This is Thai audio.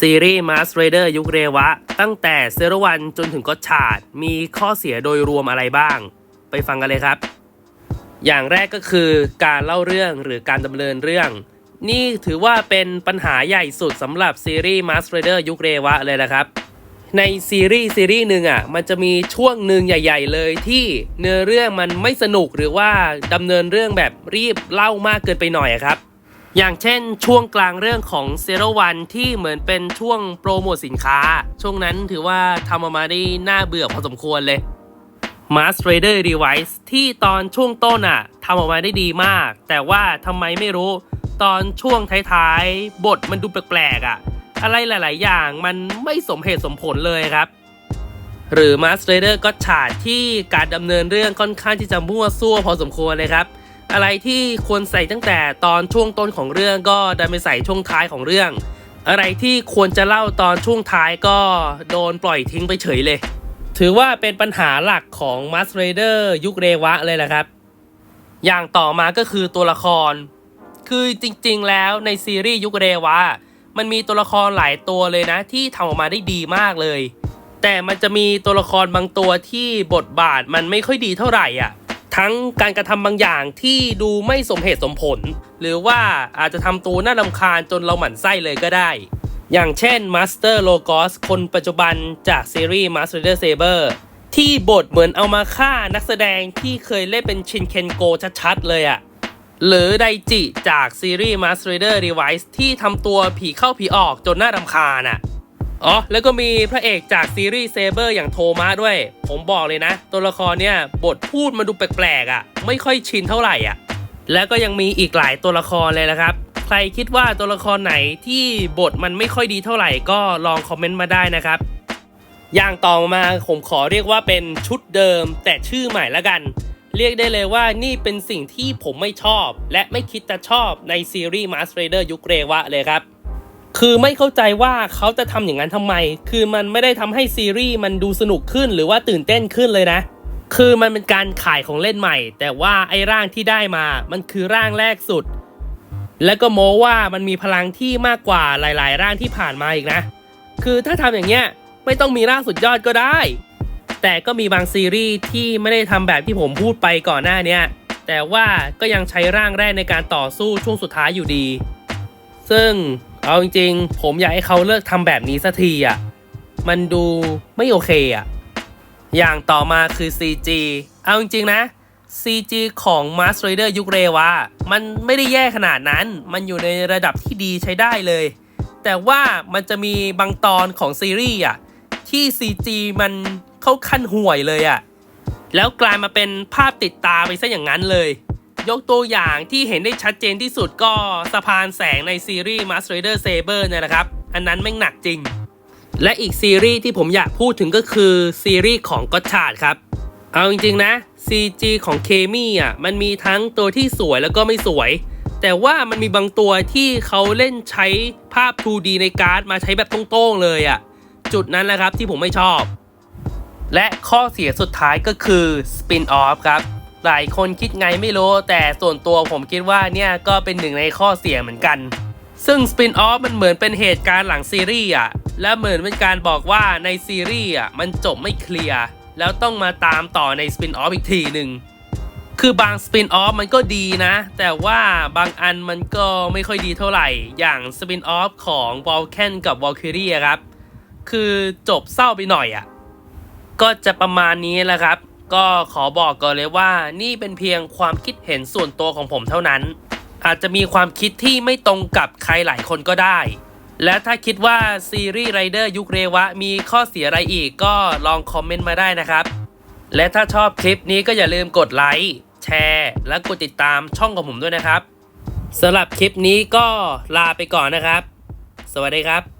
ซีรีส์ Mask Rider ยุคเรวะ ตั้งแต่เซรวันจนถึงก็ชาดมีข้อเสียโดยรวมอะไรบ้าง ไปฟังกันเลยครับ อย่างแรกก็คือการเล่าเรื่องหรือการดำเนินเรื่อง นี่ถือว่าเป็นปัญหาใหญ่สุดสำหรับซีรีส์ Mask Rider ยุคเรวะเลยนะครับ ในซีรีส์ซีรีส์หนึ่งอะมันจะมีช่วงหนึ่งใหญ่ ๆ เลยที่เนื้อเรื่องมันไม่สนุกหรือว่าดำเนินเรื่องแบบรีบเล่ามากเกินไปหน่อยครับ อย่างเช่นช่วงกลางเรื่องของ Zero One ที่เหมือนเป็นช่วงโปรโมทสินค้า ช่วงนั้นถือว่าทำออกมาได้น่าเบื่อพอสมควรเลย Mask Rider Device ที่ตอนช่วงต้นอะทำออกมาได้ดีมาก แต่ว่าทำไมไม่รู้ ตอนช่วงท้ายๆ บทมันดูแปลกๆอะอะไรหลาย ๆ อย่างมันไม่สมเหตุสมผลเลยครับ หรือ Mask Rider ก็ฉาดที่การดำเนินเรื่องค่อนข้างที่จะมั่วซั่วพอสมควรเลยครับ อะไรที่ควรใส่ตั้งแต่ตอนช่วงต้นของเรื่องก็ดันไปใส่ช่วงท้ายของเรื่อง อะไรที่ควรจะเล่าตอนช่วงท้ายก็โดนปล่อยทิ้งไปเฉยเลย ถือว่าเป็นปัญหาหลักของ Mask Rider ยุคเรวะเลยแหละครับ อย่างต่อมาก็คือตัวละคร คือจริงๆแล้วในซีรีส์ยุคเรวะมันมีตัวละครหลายตัวเลยนะ ที่ทำออกมาได้ดีมากเลย แต่มันจะมีตัวละครบางตัวที่บทบาทมันไม่ค่อยดีเท่าไหร่อะ ทั้งการกระทำบางอย่างที่ดูไม่สมเหตุสมผล หรือว่าอาจจะทำตัวน่ารำคาญจนเราหมั่นไส้เลยก็ได้ อย่างเช่น Master Logos คนปัจจุบันจากซีรีส์ Master Rider Saber ที่บทเหมือนเอามาฆ่านักแสดงที่เคยเล่นเป็นชินเคนโกชัดๆเลยอะหรือไดจิจากซีรีส์ Master Rider Device ที่ทำตัวผีเข้าผีออกจนน่ารำคาญอะ อ๋อ แล้วก็มีพระเอกจากซีรีส์ Saber อย่างโทมัสด้วย ผมบอกเลยนะ ตัวละครเนี่ยบทพูดมาดูแปลกๆอะไม่ค่อยชินเท่าไหร่อะแล้วก็ยังมีอีกหลายตัวละครเลยนะครับใครคิดว่าตัวละครไหนที่บทมันไม่ค่อยดีเท่าไหร่ก็ลองคอมเมนต์มาได้นะครับ อย่างต่อมาผมขอเรียกว่าเป็นชุดเดิม แต่ชื่อใหม่ละกัน เรียกได้เลยว่านี่เป็นสิ่งที่ผมไม่ชอบ และไม่คิดจะชอบในซีรีส์ Mask Rider ยุคเรวะเลยครับ คือไม่เข้าใจว่าเขาจะทำอย่างนั้นทำไม คือมันไม่ได้ทำให้ซีรีส์มันดูสนุกขึ้นหรือว่าตื่นเต้นขึ้นเลยนะ คือมันเป็นการขายของเล่นใหม่ แต่ว่าไอ้ร่างที่ได้มา มันคือร่างแรกสุด แล้วก็โม้ว่ามันมีพลังที่มากกว่าหลาย ๆ ร่างที่ผ่านมาอีกนะ คือถ้าทำอย่างเงี้ยไม่ต้องมีร่างสุดยอดก็ได้ แต่ก็มีบางซีรีส์ที่ไม่ได้ทำแบบที่ผมพูดไปก่อนหน้าเนี้ย แต่ว่าก็ยังใช้ร่างแรกในการต่อสู้ช่วงสุดท้ายอยู่ดี ซึ่ง เอาจริงๆ ผมอยากให้เขาเลิกทำแบบนี้สักทีอะ มันดูไม่โอเคอะ อย่างต่อมาคือ CG เอาจริงๆนะ CG ของ Mask Rider ยุคเรวะมันไม่ได้แย่ขนาดนั้น มันอยู่ในระดับที่ดีใช้ได้เลย แต่ว่ามันจะมีบางตอนของซีรีส์อะ ที่ CG มันเข้าขั้นห่วยเลยอะ แล้วกลายมาเป็นภาพติดตาไปซะอย่างนั้นเลย ยกตัวอย่างที่เห็นได้ชัดเจนที่สุดก็สะพานแสงในซีรีส์ Mask Rider Saber เนี่ยนะครับ อันนั้นแม่งหนักจริง และอีกซีรีส์ที่ผมอยากพูดถึงก็คือซีรีส์ของก็ชาดครับ เอาจริงๆนะ CG ของเคมี่อะมันมีทั้งตัวที่สวยแล้วก็ไม่สวย แต่ว่ามันมีบางตัวที่เขาเล่นใช้ภาพ 2D ในการ์ดมาใช้แบบตรงๆเลยอะจุดนั้นแหละครับที่ผมไม่ชอบ และข้อเสียสุดท้ายก็คือ Spin Off ครับ หลายคนคิดไงไม่รู้ แต่ส่วนตัวผมคิดว่าเนี่ยก็เป็นหนึ่งในข้อเสียเหมือนกัน ซึ่ง Spin Off มันเหมือนเป็นเหตุการณ์หลังซีรีส์อะ และเหมือนเป็นการบอกว่าในซีรีส์อะมันจบไม่เคลียร์แล้วต้องมาตามต่อใน Spin Off อีกทีหนึ่งคือบาง Spin Off มันก็ดีนะ แต่ว่าบางอันมันก็ไม่ค่อยดีเท่าไหร่ อย่าง Spin Off ของ v a l k a n กับ Valkyrie อะครับ คือจบเศร้าไปหน่อยอะ ก็จะประมาณนี้แหละครับ ก็ขอบอกก่อนเลยว่านี่เป็นเพียงความคิดเห็นส่วนตัวของผมเท่านั้น อาจจะมีความคิดที่ไม่ตรงกับใครหลายคนก็ได้ และถ้าคิดว่าซีรีส์ไรเดอร์ยุคเรวะมีข้อเสียอะไรอีกก็ลองคอมเมนต์มาได้นะครับ และถ้าชอบคลิปนี้ก็อย่าลืมกดไลค์แชร์ และกดติดตามช่องของผมด้วยนะครับสำหรับคลิปนี้ก็ลาไปก่อนนะครับ สวัสดีครับ